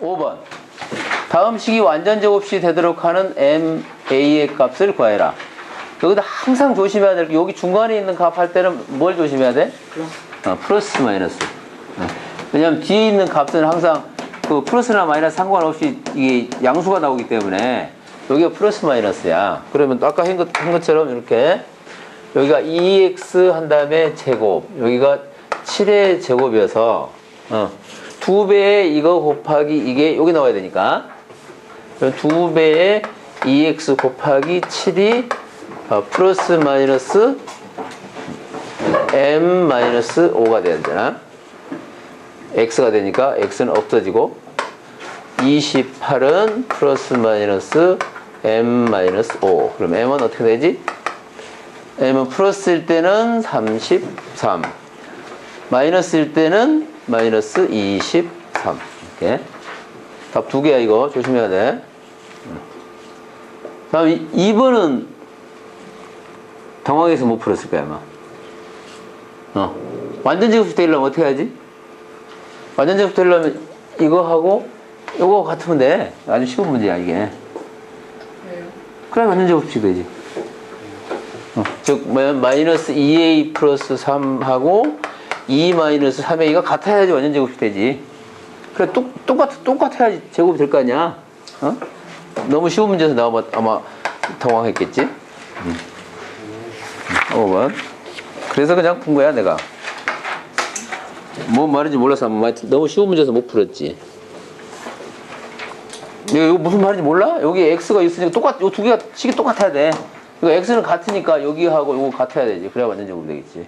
5번. 다음 식이 완전 제곱식이 되도록 하는 MA의 값을 구하여라. 여기다 항상 조심해야 될 게 여기 중간에 있는 값 할 때는 뭘 조심해야 돼? 어, 플러스 마이너스. 어. 왜냐면 뒤에 있는 값은 항상 그 플러스나 마이너스 상관없이 이게 양수가 나오기 때문에 여기가 플러스 마이너스야. 그러면 또 아까 한, 것, 한 것처럼 이렇게 여기가 2x 한 다음에 제곱 여기가 7의 제곱이어서 어, 두 배의 이거 곱하기 이게 여기 나와야 되니까. 두 배의 2x 곱하기 7이 어, 플러스 마이너스 m 마이너스 5가 돼야 되잖아. X가 되니까 x는 없어지고 28은 플러스 마이너스 m 마이너스 5 그럼 m은 어떻게 되지? m은 플러스일 때는 33 마이너스일 때는 마이너스 23 이렇게. 답 두 개야 이거. 조심해야 돼. 다음 2번은 당황해서 못 풀었을 거야 아마. 어. 완전 제곱수 되려면 어떻게 해야지? 완전 제곱수 되려면 이거 하고 이거 같으면 돼. 아주 쉬운 문제야 이게? 그래 완전 제곱식 되지. 어, 즉 마- 마이너스 2a 플러스 3하고 2 마이너스 3a가 같아야지 완전 제곱식 되지 그래 똑, 똑같, 똑같아야지 제곱이 될 거 아니야 어? 너무 쉬운 문제에서 나오면 아마 당황했겠지 음. 5번 그래서 그냥 푼 거야 내가 뭔 말인지 몰라서 아마 너무 쉬운 문제에서 못 풀었지 이거 무슨 말인지 몰라? 여기 x가 있으니까 똑같, 이 두 개가 식이 똑같아야 돼. 이거 x는 같으니까 여기하고 이거 같아야 되지. 그래야 완전 제곱 되겠지.